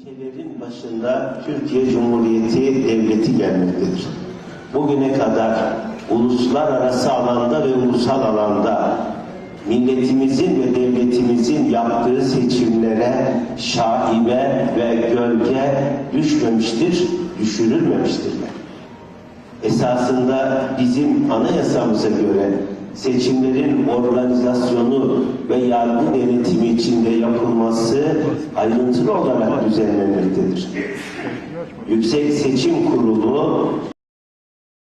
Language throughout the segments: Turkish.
Ülkelerin başında Türkiye Cumhuriyeti Devleti gelmektedir. Bugüne kadar uluslararası alanda ve ulusal alanda milletimizin ve devletimizin yaptığı seçimlere şaibe ve gölge düşmemiştir, düşürülmemiştirler. Esasında bizim anayasamıza göre seçimlerin organizasyonu ve yargı denetimi içinde yapılması ayrıntılı olarak düzenlenmektedir. Yüksek Seçim Kurulu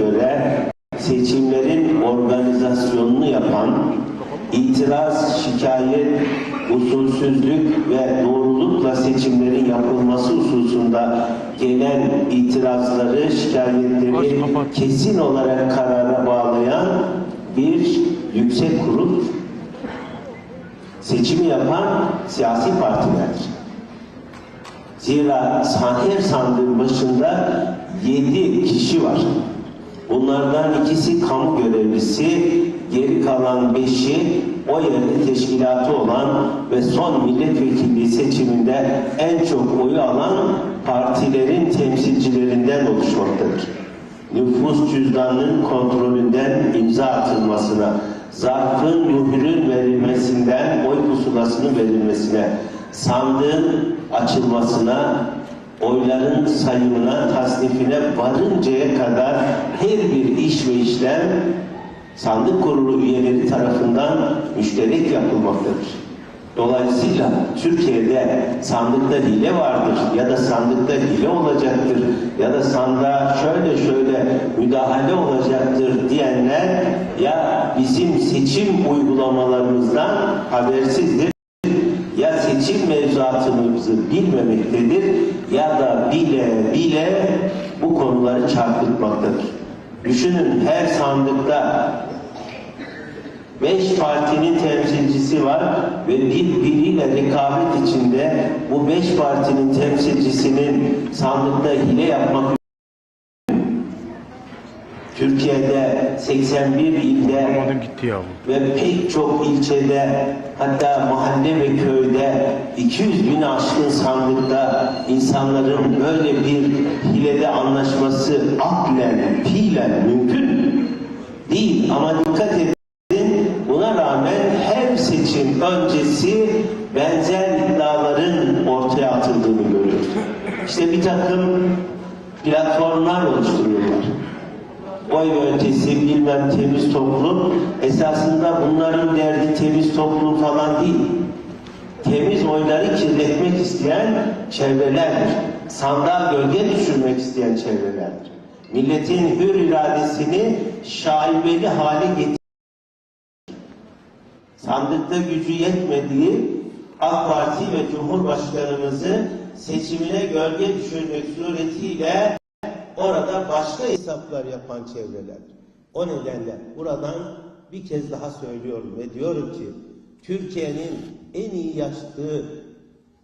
göre seçimlerin organizasyonunu yapan itiraz, şikayet, usulsüzlük ve doğrulukla seçimlerin yapılması hususunda gelen itirazları, şikayetleri kesin olarak karara bağlayan bir yüksek kurul seçimi yapan siyasi partilerdir. Zira her sandığın başında yedi kişi var. Bunlardan ikisi kamu görevlisi, geri kalan beşi o yerde teşkilatı olan ve son milletvekilliği seçiminde en çok oyu alan partilerin temsilcilerinden oluşmaktadır. Nüfus cüzdanının kontrolünden imza atılmasına, zarfın mühürün verilmesinden oy pusulasının verilmesine, sandığın açılmasına, oyların sayımına, tasnifine varıncaya kadar her bir iş ve işlem sandık kurulu üyeleri tarafından müşterek yapılmaktadır. Dolayısıyla Türkiye'de sandıkta hile vardır ya da sandıkta hile olacaktır ya da sandığa şöyle şöyle müdahale olacaktır diyenler ya bizim seçim uygulamalarımızdan habersizdir ya seçim mevzuatımızı bilmemektedir ya da bile bile bu konuları çarpıtmaktadır. Düşünün her sandıkta beş partinin temsilcisi var ve birbiriyle rekabet içinde bu beş partinin temsilcisinin sandıkta hile yapmak Türkiye'de 81 ilde ve pek çok ilçede hatta mahalle ve köyde 200 bin aşkın sandıkta insanların böyle bir hilede anlaşması aklen, fiilen mümkün değil. Ama dikkat edin buna rağmen her seçim öncesi benzer iddiaların ortaya atıldığını görüyoruz. İşte bir takım platformlar oluşturuyorlar oy ötesi bilmem temiz toplum esasında bunların derdi temiz toplum falan değil. Temiz oyları kirletmek isteyen çevrelerdir. Sandığa gölge düşürmek isteyen çevrelerdir. Milletin hür iradesini şaibeli hale getir. Sandıkta gücü yetmediği AK Parti ve Cumhurbaşkanımızı seçimine gölge düşürmek suretiyle orada başka hesaplar yapan çevreler. O nedenle buradan bir kez daha söylüyorum ve diyorum ki Türkiye'nin en iyi yaştığı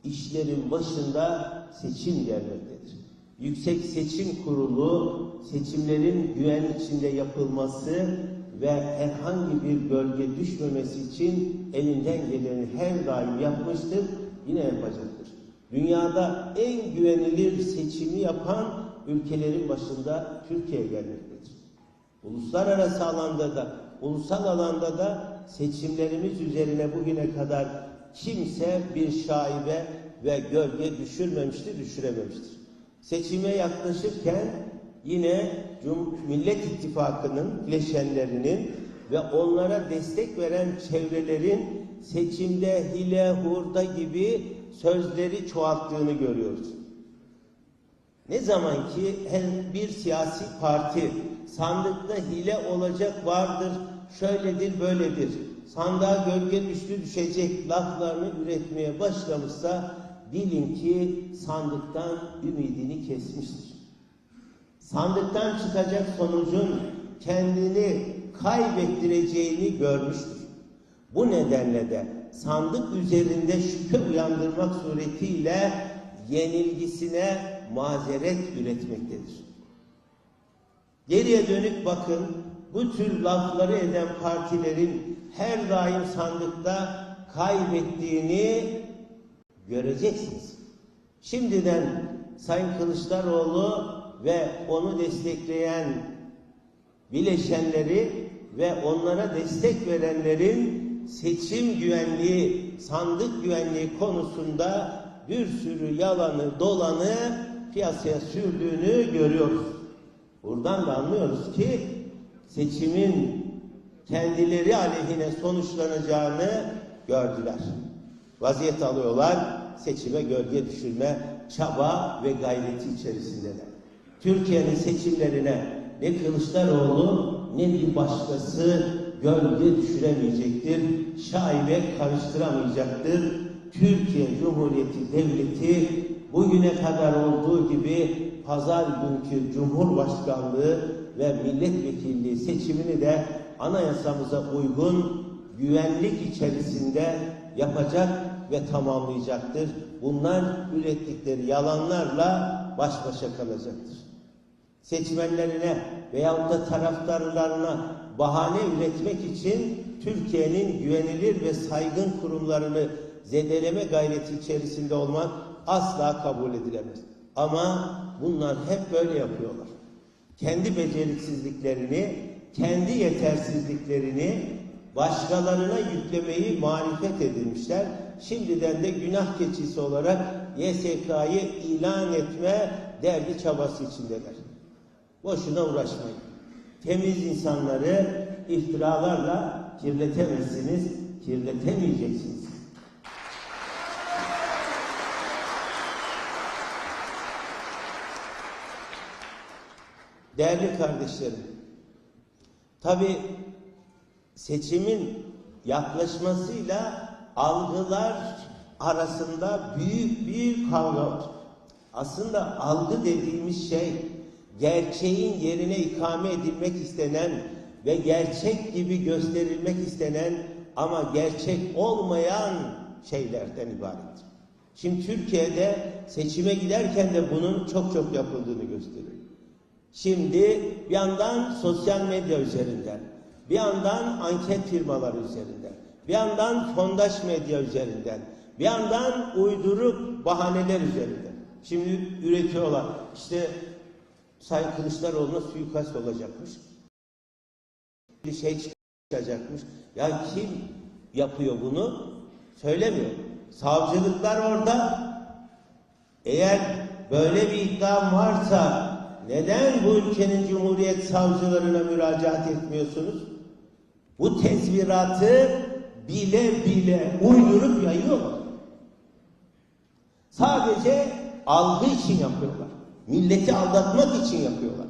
işlerin başında seçim gelmektedir. Yüksek Seçim Kurulu seçimlerin güven içinde yapılması ve herhangi bir bölge düşmemesi için elinden geleni her daim yapmıştır, yine yapacaktır. Dünyada en güvenilir seçimi yapan ülkelerin başında Türkiye gelmektedir. Uluslararası alanda da, ulusal alanda da seçimlerimiz üzerine bugüne kadar kimse bir şaibe ve gölge düşürmemiştir, düşürememiştir. Seçime yaklaşırken yine Millet İttifakı'nın bileşenlerinin ve onlara destek veren çevrelerin seçimde hile, hurda gibi sözleri çoğalttığını görüyoruz. Ne zaman ki her bir siyasi parti sandıkta hile olacak vardır, şöyledir, böyledir, sandığa gölge düştü düşecek laflarını üretmeye başlamışsa bilin ki sandıktan ümidini kesmiştir. Sandıktan çıkacak sonucun kendini kaybettireceğini görmüştür. Bu nedenle de sandık üzerinde şüphe uyandırmak suretiyle yenilgisine mazeret üretmektedir. Geriye dönük bakın, bu tür lafları eden partilerin her daim sandıkta kaybettiğini göreceksiniz. Şimdiden Sayın Kılıçdaroğlu ve onu destekleyen bileşenleri ve onlara destek verenlerin seçim güvenliği, sandık güvenliği konusunda bir sürü yalanı, dolanı piyasaya sürdüğünü görüyoruz. Buradan da anlıyoruz ki seçimin kendileri aleyhine sonuçlanacağını gördüler. Vaziyet alıyorlar, seçime gölge düşürme çaba ve gayreti içerisindeler. Türkiye'nin seçimlerine ne Kılıçdaroğlu ne bir başkası gölge düşüremeyecektir, şaibe karıştıramayacaktır. Türkiye Cumhuriyeti Devleti bugüne kadar olduğu gibi pazar günkü Cumhurbaşkanlığı ve milletvekilliği seçimini de anayasamıza uygun güvenlik içerisinde yapacak ve tamamlayacaktır. Bunlar ürettikleri yalanlarla baş başa kalacaktır. Seçmenlerine veyahut da taraftarlarına bahane üretmek için Türkiye'nin güvenilir ve saygın kurumlarını zedeleme gayreti içerisinde olmak asla kabul edilemez. Ama bunlar hep böyle yapıyorlar. Kendi beceriksizliklerini, kendi yetersizliklerini başkalarına yüklemeyi marifet edilmişler. Şimdiden de günah keçisi olarak YSK'yı ilan etme derdi çabası içindeler. Boşuna uğraşmayın. Temiz insanları iftiralarla kirletemezsiniz, kirletemeyeceksiniz. Değerli kardeşlerim, tabi seçimin yaklaşmasıyla algılar arasında büyük bir kavga var. Aslında algı dediğimiz şey gerçeğin yerine ikame edilmek istenen ve gerçek gibi gösterilmek istenen ama gerçek olmayan şeylerden ibarettir. Şimdi Türkiye'de seçime giderken de bunun çok çok yapıldığını gösteriyor. Şimdi bir yandan sosyal medya üzerinden, bir yandan anket firmaları üzerinden, bir yandan fondaş medya üzerinden, bir yandan uyduruk bahaneler üzerinden. Şimdi üretiyorlar. İşte Sayın Kılıçdaroğlu'na suikast olacakmış. Bir şey çıkacakmış. Ya kim yapıyor bunu? Söylemiyor. Savcılıklar orada. Eğer böyle bir iddia varsa neden bu ülkenin cumhuriyet savcılarına müracaat etmiyorsunuz? Bu tezviratı bile bile uydurup yayıyorlar. Sadece algı için yapıyorlar. Milleti aldatmak için yapıyorlar.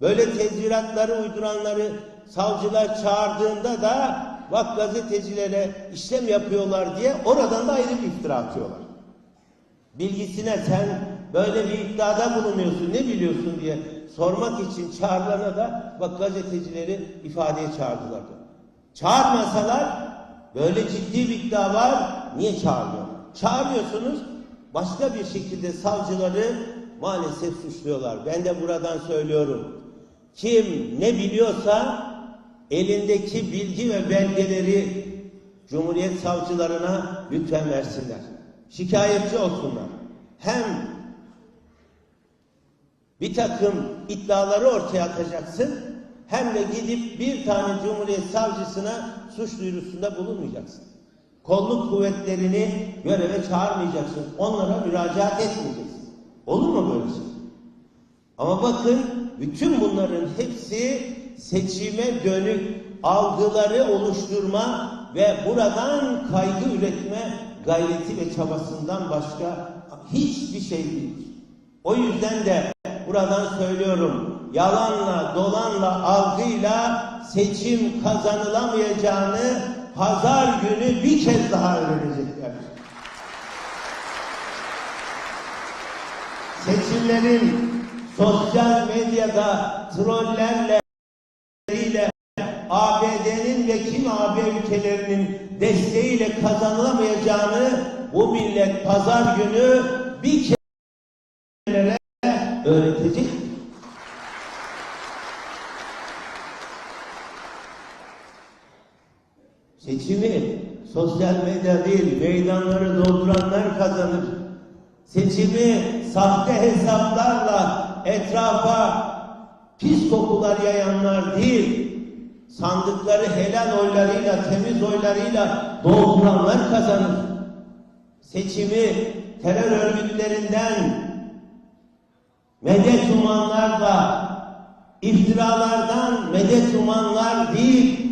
Böyle tezviratları uyduranları savcılar çağırdığında da bak gazetecilere işlem yapıyorlar diye oradan da ayrı bir iftira atıyorlar. Bilgisine sen böyle bir iddiada bulunuyorsun ne biliyorsun diye sormak için çağrılana da bak gazetecileri ifadeye çağırdılar. Da. Çağırmasalar böyle ciddi bir iddia var niye çağırmıyorlar? Çağırıyorsunuz başka bir şekilde savcıları maalesef suçluyorlar. Ben de buradan söylüyorum. Kim ne biliyorsa elindeki bilgi ve belgeleri Cumhuriyet savcılarına lütfen versinler. Şikayetçi olsunlar. Hem bir takım iddiaları ortaya atacaksın hem de gidip bir tane Cumhuriyet savcısına suç duyurusunda bulunmayacaksın. Kolluk kuvvetlerini göreve çağırmayacaksın. Onlara müracaat etmeyeceksin. Olur mu böyle şey? Ama bakın bütün bunların hepsi seçime dönük algıları oluşturma ve buradan kaygı üretme gayreti ve çabasından başka hiçbir şey değildir. O yüzden de buradan söylüyorum yalanla dolanla algıyla seçim kazanılamayacağını pazar günü bir kez daha öğrenecekler. Seçimlerin sosyal medyada trollerle ABD'nin ve kim AB ülkelerinin desteğiyle kazanılamayacağını bu millet pazar günü bir kere öğretecek. Medya değil, meydanları dolduranlar kazanır. seçimi sahte hesaplarla etrafa pis kokular yayanlar değil, sandıkları helal oylarıyla, temiz oylarıyla dolduranlar kazanır. Seçimi terör örgütlerinden medet umanlarla, iftiralardan medet umanlar değil,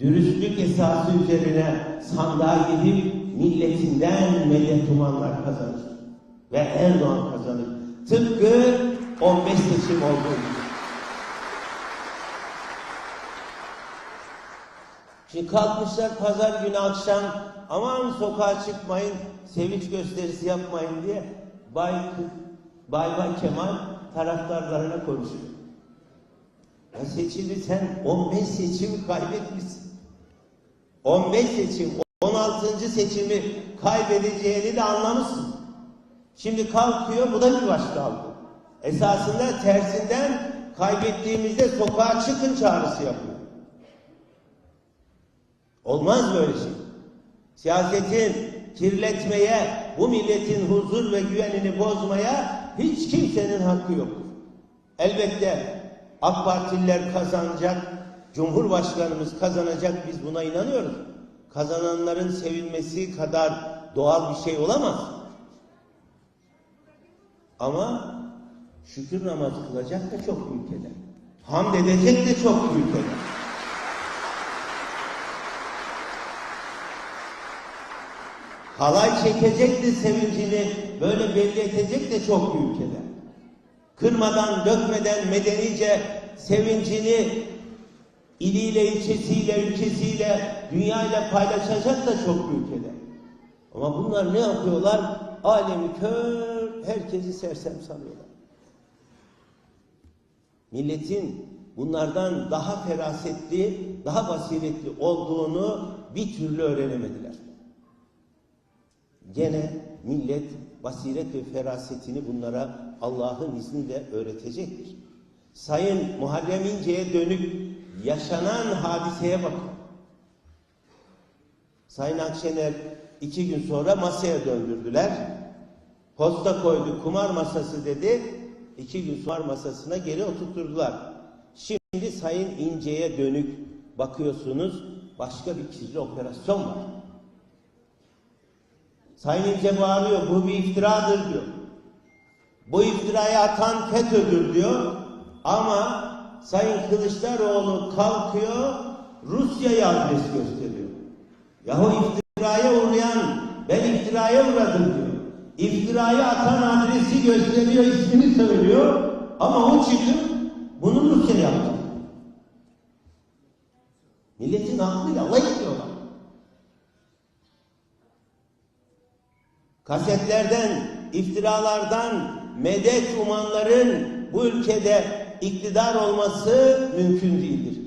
dürüstlük esası üzerine sandığa gidip milletinden medet umanlar kazanır. Ve Erdoğan kazanır. Tıpkı 15 seçim olduğu gibi. Şimdi kalkmışlar pazar günü akşam aman sokağa çıkmayın, sevinç gösterisi yapmayın diye Bay, Bay Bay Kemal taraftarlarına konuşuyor. Ya seçimi sen 15 seçimi kaybetmişsin. 15 seçim, 16. seçimi kaybedeceğini de anlamışsın. Şimdi kalkıyor, bu da bir başkaldırı. Esasında tersinden kaybettiğimizde sokağa çıkın çağrısı yapıyor. Olmaz böyle şey. Siyasetin kirletmeye, bu milletin huzur ve güvenini bozmaya hiç kimsenin hakkı yok. Elbette AK Partililer kazanacak, Cumhurbaşkanımız kazanacak biz buna inanıyoruz. Kazananların sevilmesi kadar doğal bir şey olamaz. Ama şükür namazı kılacak da çok ülkede. Hamd edecek de çok ülkede. halay çekecek de sevincini böyle belli edecek de çok ülkede. Kırmadan, dökmeden medenice sevincini iliyle, ilçesiyle, ülkesiyle, dünyayla paylaşacak da çok ülkede. Ama bunlar ne yapıyorlar? Alemi kör, herkesi sersem sanıyorlar. Milletin bunlardan daha ferasetli, daha basiretli olduğunu bir türlü öğrenemediler. Gene millet basiret ve ferasetini bunlara Allah'ın izniyle öğretecektir. Sayın Muharrem İnce'ye dönük yaşanan hadiseye bakın. Sayın Akşener iki gün sonra masaya döndürdüler. Posta koydu, kumar masası dedi. İki gün sonra masasına geri oturtturdular. Şimdi Sayın İnce'ye dönük bakıyorsunuz başka bir gizli operasyon var. Sayın İnce bağırıyor, bu bir iftiradır diyor. Bu iftirayı atan FETÖ'dür diyor. Ama Sayın Kılıçdaroğlu kalkıyor, Rusya'ya adres gösteriyor. Yahu iftiraya uğrayan, ben iftiraya uğradım diyor. İftirayı atan adresi gösteriyor, ismini söylüyor. Ama o çıkıp bunu Rusya yaptı. Milletin aklıyla alay ediyorlar. kasetlerden, iftiralardan medet umanların bu ülkede iktidar olması mümkün değildir.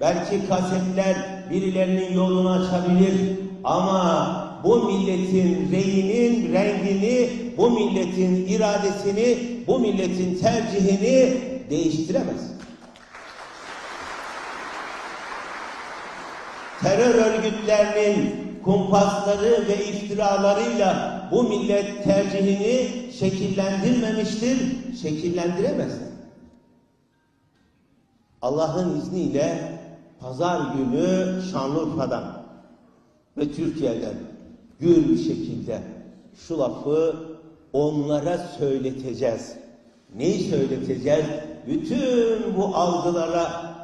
Belki kasetler birilerinin yolunu açabilir ama bu milletin reyinin rengini, bu milletin iradesini, bu milletin tercihini değiştiremez. Terör örgütlerinin kumpasları ve iftiralarıyla bu millet tercihini şekillendirmemiştir, şekillendiremez. Allah'ın izniyle pazar günü Şanlıurfa'dan ve Türkiye'den gür bir şekilde şu lafı onlara söyleteceğiz. Neyi söyleteceğiz? Bütün bu algılara,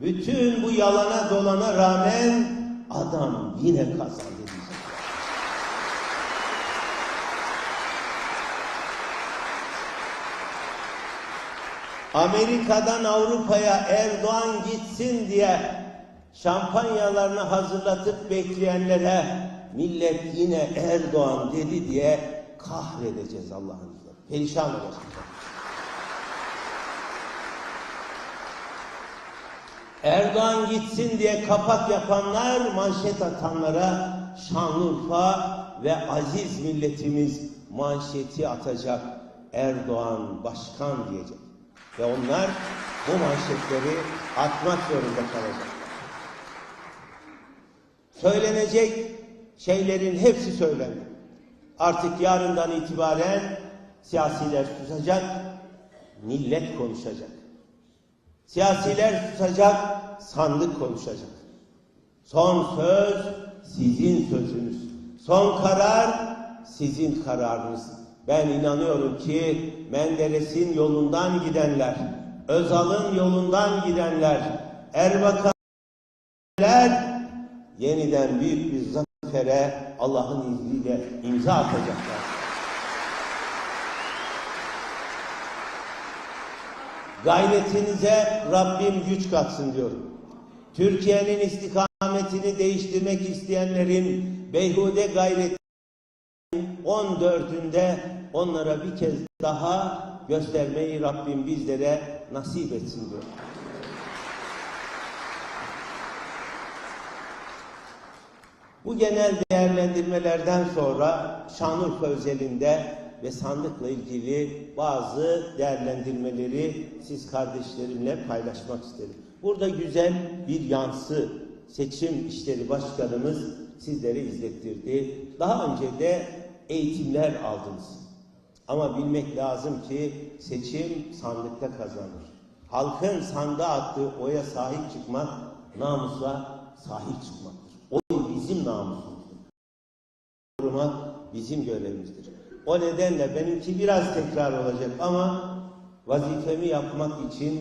bütün bu yalana dolana rağmen adam yine kazandı diyecek. Amerika'dan Avrupa'ya Erdoğan gitsin diye şampanyalarını hazırlatıp bekleyenlere millet yine Erdoğan dedi diye kahredeceğiz Allah'ın izniyle. Perişan olacağız. Erdoğan gitsin diye kapak yapanlar manşet atanlara Şanlıurfa ve aziz milletimiz manşeti atacak. Erdoğan başkan diyecek. Ve onlar bu manşetleri atmak zorunda kalacak. Söylenecek şeylerin hepsi söylendi. Artık yarından itibaren siyasiler susacak, millet konuşacak. Siyasiler susacak, sandık konuşacak. Son söz sizin sözünüz. Son karar sizin kararınız. Ben inanıyorum ki Menderes'in yolundan gidenler, Özal'ın yolundan gidenler, Erbakanlar yeniden büyük bir zafere Allah'ın izniyle imza atacaklar. Gayretinize Rabbim güç katsın diyorum. Türkiye'nin istikametini değiştirmek isteyenlerin beyhude gayreti 14'ünde onlara bir kez daha göstermeyi Rabbim bizlere nasip etsin diyor. Bu genel değerlendirmelerden sonra Şanlıurfa özelinde ve sandıkla ilgili bazı değerlendirmeleri siz kardeşlerimle paylaşmak isterim. Burada güzel bir yansı seçim işleri başkanımız sizlere izlettirdi. Daha önce de eğitimler aldınız. Ama bilmek lazım ki seçim sandıkta kazanır. Halkın sandığa attığı oya sahip çıkmak, namusla sahip çıkmaktır. Oy bizim namusumuzdur. Korumak bizim görevimizdir. O nedenle benimki biraz tekrar olacak ama vazifemi yapmak için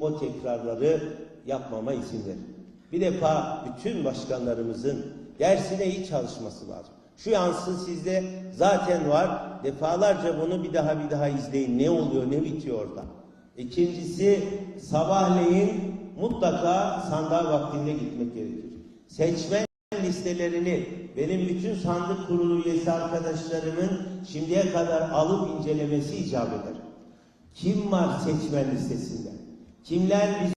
o tekrarları yapmama izin verin. Bir defa bütün başkanlarımızın dersine iyi çalışması lazım. Şu yansın sizde zaten var. Defalarca bunu bir daha bir daha izleyin. Ne oluyor, ne bitiyor orada. İkincisi sabahleyin mutlaka sandığa vaktinde gitmek gerekir. Seçmen listelerini benim bütün sandık kurulu üyesi arkadaşlarımın şimdiye kadar alıp incelemesi icap eder. Kim var seçmen listesinde? Kimler